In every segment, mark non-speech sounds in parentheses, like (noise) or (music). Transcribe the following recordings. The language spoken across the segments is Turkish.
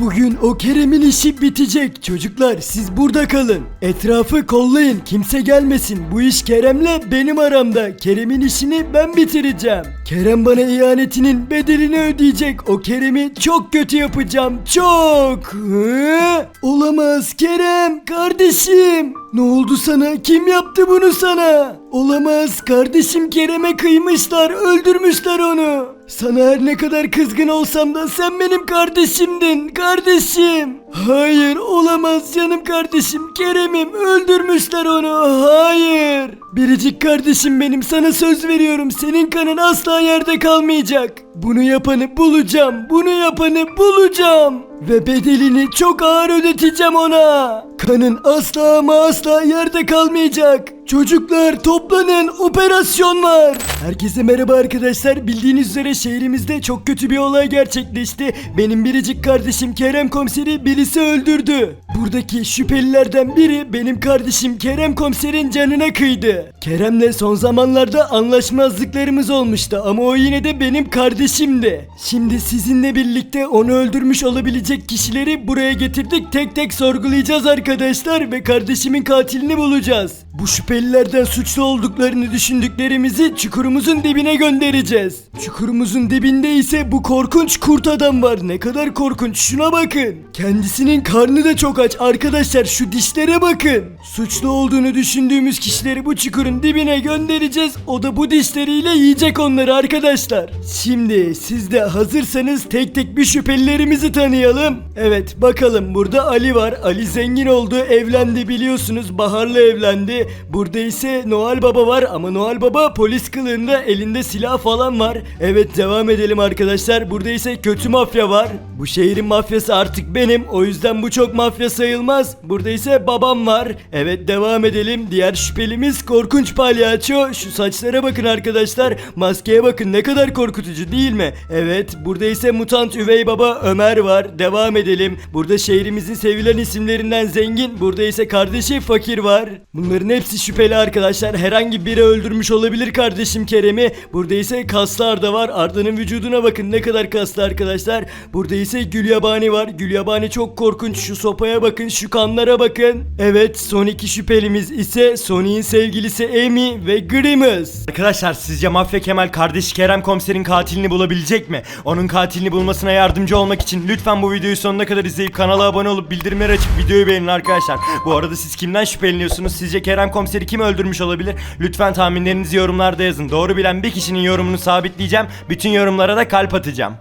Bugün o Kerem'in işi bitecek. Çocuklar siz burada kalın. Etrafı kollayın. Kimse gelmesin. Bu iş Kerem'le benim aramda. Kerem'in işini ben bitireceğim. Kerem bana ihanetinin bedelini ödeyecek. O Kerem'i çok kötü yapacağım. Çok. Hı? Olamaz Kerem. Kardeşim. Ne oldu sana? Kim yaptı bunu sana? Olamaz. Kardeşim Kerem'e kıymışlar. Öldürmüşler onu. Sana her ne kadar kızgın olsam da sen benim kardeşimdin. Kardeşim. Hayır olamaz canım kardeşim. Kerem'im öldürmüşler onu. Hayır. Biricik kardeşim benim sana söz veriyorum. Senin kanın asla yerde kalmayacak. Bunu yapanı bulacağım. Bunu yapanı bulacağım. Ve bedelini çok ağır ödeteceğim ona. Kanın asla ama asla yerde kalmayacak. Çocuklar toplanın operasyon var. Herkese merhaba arkadaşlar. Bildiğiniz üzere şehrimizde çok kötü bir olay gerçekleşti. Benim biricik kardeşim Kerem komiseri birisi öldürdü. Buradaki şüphelilerden biri benim kardeşim Kerem komiserin canına kıydı. Kerem'le son zamanlarda anlaşmazlıklarımız olmuştu ama o yine de benim kardeşimdi. Şimdi sizinle birlikte onu öldürmüş olabilecek kişileri buraya getirdik. Tek tek sorgulayacağız arkadaşlar ve kardeşimin katilini bulacağız. Bu şüphelilerden suçlu olduklarını düşündüklerimizi çukurumuzun dibine göndereceğiz. Çukurumuzun dibinde ise bu korkunç kurt adam var. Ne kadar korkunç şuna bakın. Kendisinin karnı da çok aç. Arkadaşlar şu dişlere bakın. Suçlu olduğunu düşündüğümüz kişileri bu çukurun dibine göndereceğiz. O da bu dişleriyle yiyecek onları arkadaşlar. Şimdi siz de hazırsanız tek tek bir şüphelilerimizi tanıyalım. Evet bakalım burada Ali var. Ali zengin oldu evlendi biliyorsunuz Bahar'la evlendi. Burada ise Noel Baba var ama Noel Baba polis kılığında elinde silah falan var. Evet devam edelim arkadaşlar. Burada ise kötü mafya var. Bu şehrin mafyası artık benim. O yüzden bu çok mafya sayılmaz. Burada ise babam var. Evet devam edelim. Diğer şüphelimiz korkunç palyaço. Şu saçlara bakın arkadaşlar. Maskeye bakın ne kadar korkutucu değil mi? Evet burada ise mutant üvey baba Ömer var. Devam edelim. Burada şehrimizin sevilen isimlerinden zengin. Burada ise kardeşi fakir var. Bunların hepsi şüpheli arkadaşlar. Herhangi biri öldürmüş olabilir kardeşim Kerem'i. Burada ise kaslı Arda var. Arda'nın vücuduna bakın ne kadar kaslı arkadaşlar. Burada ise Gülyabani var. Gülyabani çok korkunç. Şu sopaya bakın, şu kanlara bakın. Evet, son iki şüphelimiz ise Sony'in sevgilisi Amy ve Grimace. Arkadaşlar sizce Mafya Kemal kardeş Kerem komiserin katilini bulabilecek mi? Onun katilini bulmasına yardımcı olmak için lütfen bu videoyu sonuna kadar izleyip kanala abone olup bildirimleri açıp videoyu beğenin arkadaşlar. Bu arada siz kimden şüpheleniyorsunuz? Sizce Kerem komiseri kim öldürmüş olabilir? Lütfen tahminlerinizi yorumlarda yazın. Doğru bilen bir kişinin yorumunu sabitleyeceğim. Bütün yorumlara da kalp atacağım.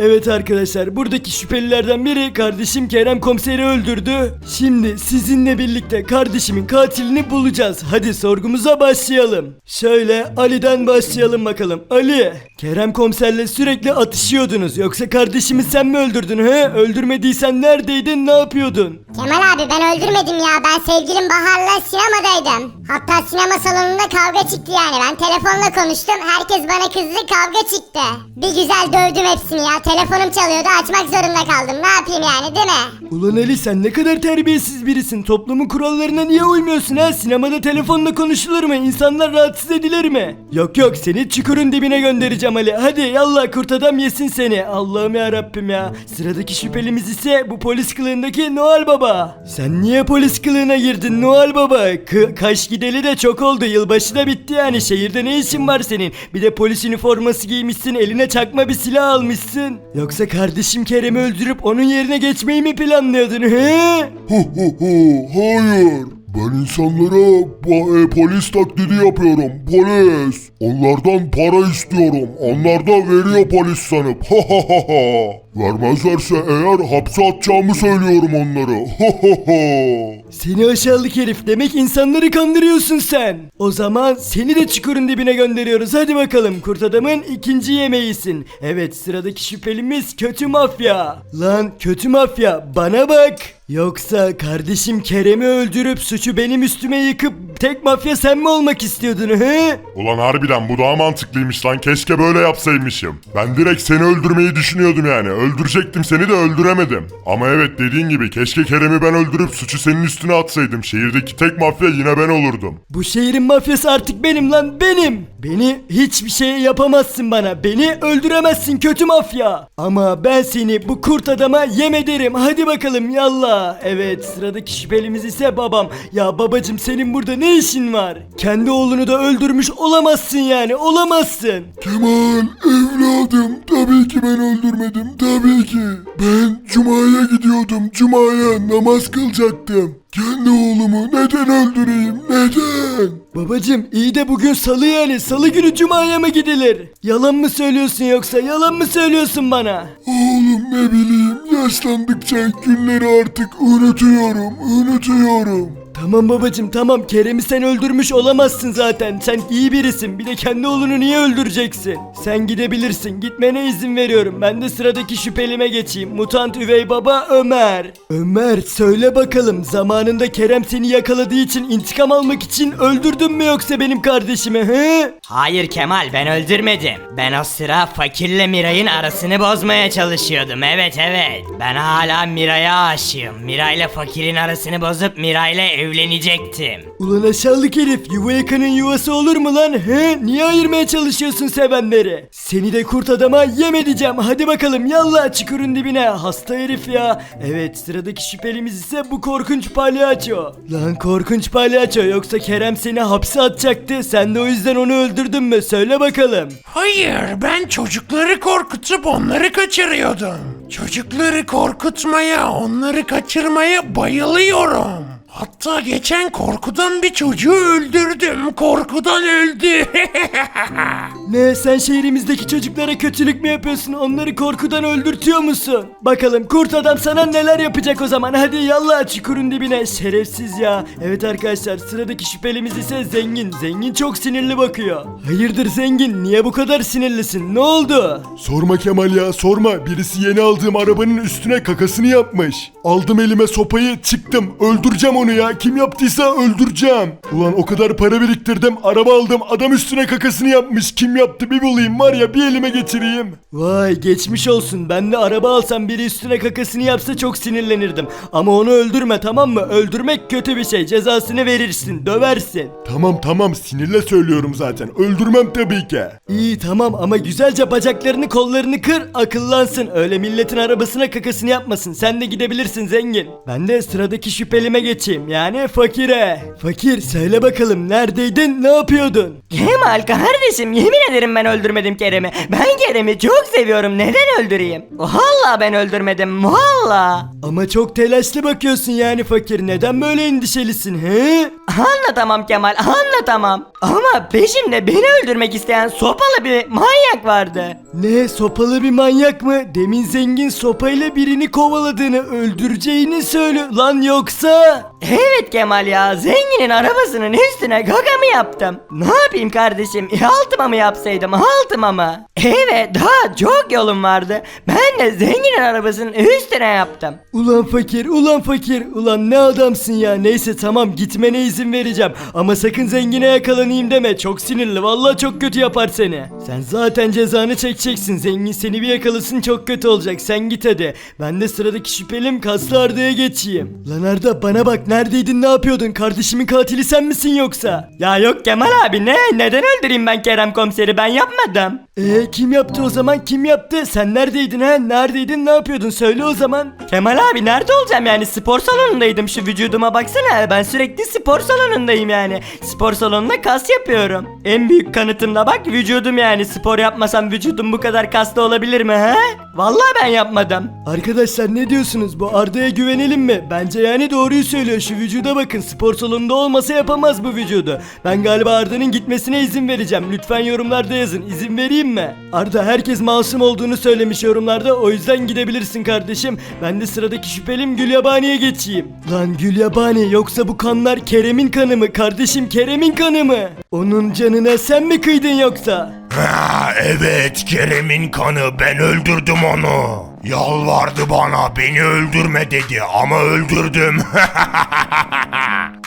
Evet arkadaşlar buradaki şüphelilerden biri kardeşim Kerem komiseri öldürdü. Şimdi sizinle birlikte kardeşimin katilini bulacağız. Hadi sorgumuza başlayalım. Şöyle Ali'den başlayalım bakalım. Ali, Kerem komiserle sürekli atışıyordunuz. Yoksa kardeşimi sen mi öldürdün he? Öldürmediysen neredeydin ne yapıyordun? Kemal abi ben öldürmedim ya. Ben sevgilim Bahar'la sinemadaydım. Hatta sinema salonunda kavga çıktı yani. Ben telefonla konuştum. Herkes bana kızdı kavga çıktı. Bir güzel dövdüm hepsini ya. Telefonum çalıyordu açmak zorunda kaldım. Ne yapayım yani değil mi? Ulan Ali sen ne kadar terbiyesiz birisin. Toplumun kurallarına niye uymuyorsun ha? Sinemada telefonla konuşulur mu? İnsanlar rahatsız edilir mi? Yok yok seni çukurun dibine göndereceğim Ali. Hadi yallah kurt adam yesin seni. Allah'ım ya Rabbim ya. Sıradaki şüphelimiz ise bu polis kılığındaki Noel Baba. Sen niye polis kılığına girdin Noel Baba? K- kaş gideli de çok oldu. Yılbaşı da bitti yani. Şehirde ne işin var senin? Bir de polis üniforması giymişsin. Eline çakma bir silah almışsın. Yoksa kardeşim Kerem'i öldürüp onun yerine geçmeyi mi planlıyordun he? Hu hu hu, hayır. Ben insanlara ba- e, polis taklidi yapıyorum. Polis. Onlardan para istiyorum. Onlar da veriyor polis sanıp. Ha ha ha ha. Vermezlerse eğer hapse atacağımı söylüyorum onları. Ha ha ha. Seni aşağılık herif demek insanları kandırıyorsun sen. O zaman seni de çukurun dibine gönderiyoruz hadi bakalım kurt adamın ikinci yemeğisin. Evet sıradaki şüphelimiz kötü mafya. Lan kötü mafya bana bak. Yoksa kardeşim Kerem'i öldürüp suçu benim üstüme yıkıp tek mafya sen mi olmak istiyordun he? Ulan harbiden bu daha mantıklıymış lan keşke böyle yapsaymışım. Ben direkt seni öldürmeyi düşünüyordum yani. Öldürecektim seni de öldüremedim. Ama evet dediğin gibi keşke Kerem'i ben öldürüp suçu senin üstüne atsaydım. Şehirdeki tek mafya yine ben olurdum. Bu şehrin mafyası artık benim lan benim. Beni hiçbir şey yapamazsın bana. Beni öldüremezsin kötü mafya. Ama ben seni bu kurt adama yem ederim. Hadi bakalım yallah. Evet sıradaki şüphelimiz ise babam. Ya babacım senin burada ne işin var? Kendi oğlunu da öldürmüş olamazsın yani olamazsın. Kemal evladım tabii ki ben öldürmedim tabii ki. Ben Cuma'ya gidiyordum Cuma'ya namaz kılacaktım. Kendi oğlumu neden öldüreyim neden? Babacım iyi de bugün salı yani salı günü cumaya mı gidilir? Yalan mı söylüyorsun yoksa yalan mı söylüyorsun bana? Oğlum ne bileyim yaşlandıkça günleri artık unutuyorum unutuyorum. Tamam babacım tamam Kerem'i sen öldürmüş olamazsın zaten. Sen iyi birisin. Bir de kendi oğlunu niye öldüreceksin? Sen gidebilirsin. Gitmene izin veriyorum. Ben de sıradaki şüphelime geçeyim. Mutant üvey baba Ömer. Ömer söyle bakalım zamanında Kerem seni yakaladığı için intikam almak için öldürdün mü yoksa benim kardeşimi he? Hayır Kemal ben öldürmedim. Ben o sıra fakirle Miray'ın arasını bozmaya çalışıyordum. Evet evet. Ben hala Miray'a aşığım. Miray'la fakirin arasını bozup Miray'la evlenecektim. Ulan aşağılık herif yuva yakanın yuvası olur mu lan he? Niye ayırmaya çalışıyorsun sevenleri? Seni de kurt adama yem edeceğim hadi bakalım yallah çukurun dibine hasta herif ya. Evet sıradaki şüphelimiz ise bu korkunç palyaço. Lan korkunç palyaço yoksa Kerem seni hapse atacaktı sen de o yüzden onu öldürdün mü söyle bakalım. Hayır, ben çocukları korkutup onları kaçırıyordum. Çocukları korkutmaya, onları kaçırmaya bayılıyorum. Hatta geçen korkudan bir çocuğu öldürdüm. Korkudan öldü. (laughs) Ne sen şehrimizdeki çocuklara kötülük mü yapıyorsun onları korkudan öldürtüyor musun? Bakalım kurt adam sana neler yapacak o zaman hadi yallah çukurun dibine şerefsiz ya. Evet arkadaşlar sıradaki şüphelimiz ise zengin. Zengin çok sinirli bakıyor. Hayırdır zengin niye bu kadar sinirlisin ne oldu? Sorma Kemal ya sorma. Birisi yeni aldığım arabanın üstüne kakasını yapmış. Aldım elime sopayı çıktım. Öldüreceğim onu ya. Kim yaptıysa öldüreceğim. Ulan o kadar para biriktirdim. Araba aldım. Adam üstüne kakasını yapmış. Kim yaptı bir bulayım var ya bir elime getireyim. Vay geçmiş olsun ben de araba alsam biri üstüne kakasını yapsa çok sinirlenirdim. Ama onu öldürme tamam mı? Öldürmek kötü bir şey cezasını verirsin döversin. Tamam tamam sinirle söylüyorum zaten. Öldürmem tabii ki. İyi tamam ama güzelce bacaklarını kollarını kır akıllansın. Öyle milletin arabasına kakasını yapmasın. Sen de gidebilirsin zengin. Ben de sıradaki şüphelime geçeyim. Yani fakire. Fakir söyle bakalım neredeydin ne yapıyordun? Kemal kardeşim yemin ederim ben öldürmedim Kerem'i. Ben Kerem'i çok seviyorum. Neden öldüreyim? Valla ben öldürmedim. Valla. Ama çok telaşlı bakıyorsun yani fakir. Neden böyle endişelisin he? Anlatamam Kemal anlatamam. Ama peşimde beni öldürmek isteyen sopalı bir manyak vardı. Ne sopalı bir manyak mı? Demin zengin sopayla birini kovaladığını öldüreceğini söylüyor. Lan yoksa... Evet Kemal ya zenginin arabasının üstüne gaga mı yaptım? Ne yapayım kardeşim (laughs) altıma mı yapsaydım altıma mı? Evet daha çok yolum vardı. Ben de zenginin arabasının üstüne yaptım. Ulan fakir, ulan fakir, ulan ne adamsın ya. Neyse tamam gitmene izin vereceğim. Ama sakın zengine yakalanayım deme. Çok sinirli, vallahi çok kötü yapar seni. Sen zaten cezanı çekeceksin. Zengin seni bir yakalasın çok kötü olacak. Sen git hadi. Ben de sıradaki şüphelim Kaslı Arda'ya geçeyim. Lan Arda bana bak neredeydin ne yapıyordun? Kardeşimin katili sen misin yoksa? Ya yok Kemal abi ne? Neden öldüreyim ben Kerem komiseri ben yapmadım. Ee kim yaptı o zaman? Kim yaptı? Sen neredeydin ha? Neredeydin? Ne yapıyordun? Söyle o zaman. Kemal abi nerede olacağım yani spor salonundaydım şu vücuduma baksana ben sürekli spor salonundayım yani spor salonunda kas yapıyorum en büyük kanıtım da bak vücudum yani spor yapmasam vücudum bu kadar kaslı olabilir mi he vallahi ben yapmadım Arkadaşlar ne diyorsunuz? Bu Arda'ya güvenelim mi? Bence yani doğruyu söylüyor. Şu vücuda bakın. Spor salonunda olmasa yapamaz bu vücudu. Ben galiba Arda'nın gitmesine izin vereceğim. Lütfen yorumlarda yazın. İzin vereyim mi? Arda herkes masum olduğunu söylemiş yorumlarda. O yüzden gidebilirsin kardeşim. Ben de sıradaki şüphelim Gülyabani'ye geçeyim. Lan Gülyabani yoksa bu kanlar Kerem'in kanı mı? Kardeşim Kerem'in kanı mı? Onun canına sen mi kıydın yoksa? Ha, evet Kerem'in kanı ben öldürdüm onu. Yalvardı bana beni öldürme dedi ama öldürdüm. (laughs)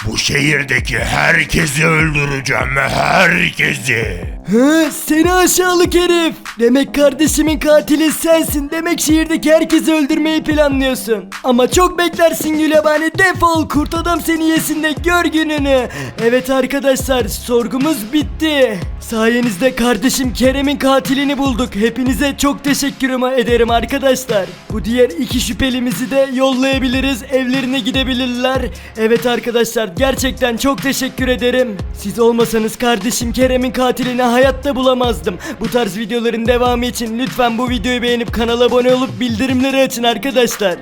Bu şehirdeki herkesi öldüreceğim, herkesi. Hı, seni aşağılık herif. Demek kardeşimin katili sensin. Demek şehirdeki herkesi öldürmeyi planlıyorsun. Ama çok beklersin Gülebani. Defol kurt adam seni yesin de gör gününü. Evet arkadaşlar sorgumuz bitti. Sayenizde kardeşim Kerem'in katilini bulduk. Hepinize çok teşekkür ederim arkadaşlar. Bu diğer iki şüphelimizi de yollayabiliriz. Evlerine gidebilirler. Evet arkadaşlar gerçekten çok teşekkür ederim. Siz olmasanız kardeşim Kerem'in katilini hayatta bulamazdım. Bu tarz videoların devamı için lütfen bu videoyu beğenip kanala abone olup bildirimleri açın arkadaşlar.